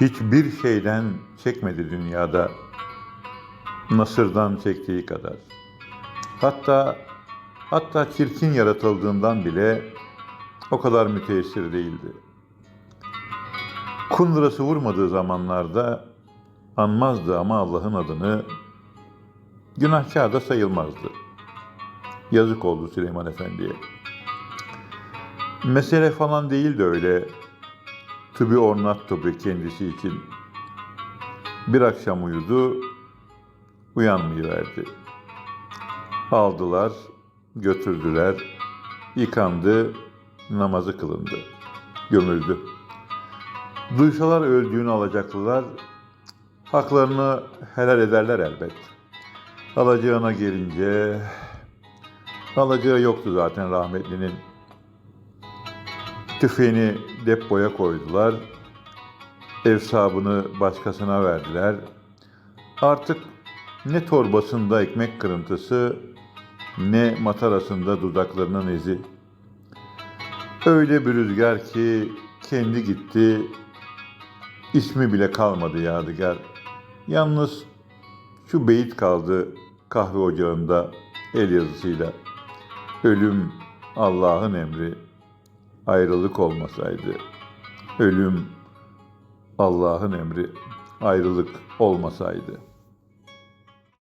Hiçbir şeyden çekmedi dünyada Nasır'dan çektiği kadar. Hatta hatta çirkin yaratıldığından bile o kadar müteessir değildi. Kundurası vurmadığı zamanlarda anmazdı ama Allah'ın adını günahkar da sayılmazdı. Yazık oldu Süleyman Efendi'ye. Mesele falan değil de öyle tıbi ornat tıbı kendisi için. Bir akşam uyudu, uyanmayıverdi. Aldılar, götürdüler, yıkandı, namazı kılındı, gömüldü. Duysalar öldüğünü alacaklılar, haklarını helal ederler elbet. Alacağına gelince, alacağı yoktu zaten rahmetlinin. Tüfeğini depoya koydular, ev sahibini başkasına verdiler. Artık ne torbasında ekmek kırıntısı, ne matarasında dudaklarının izi. Öyle bir rüzgar ki kendi gitti, ismi bile kalmadı yadigar. Yalnız şu beyit kaldı kahve ocağında el yazısıyla. Ölüm Allah'ın emri, ayrılık olmasaydı. Ölüm Allah'ın emri, ayrılık olmasaydı.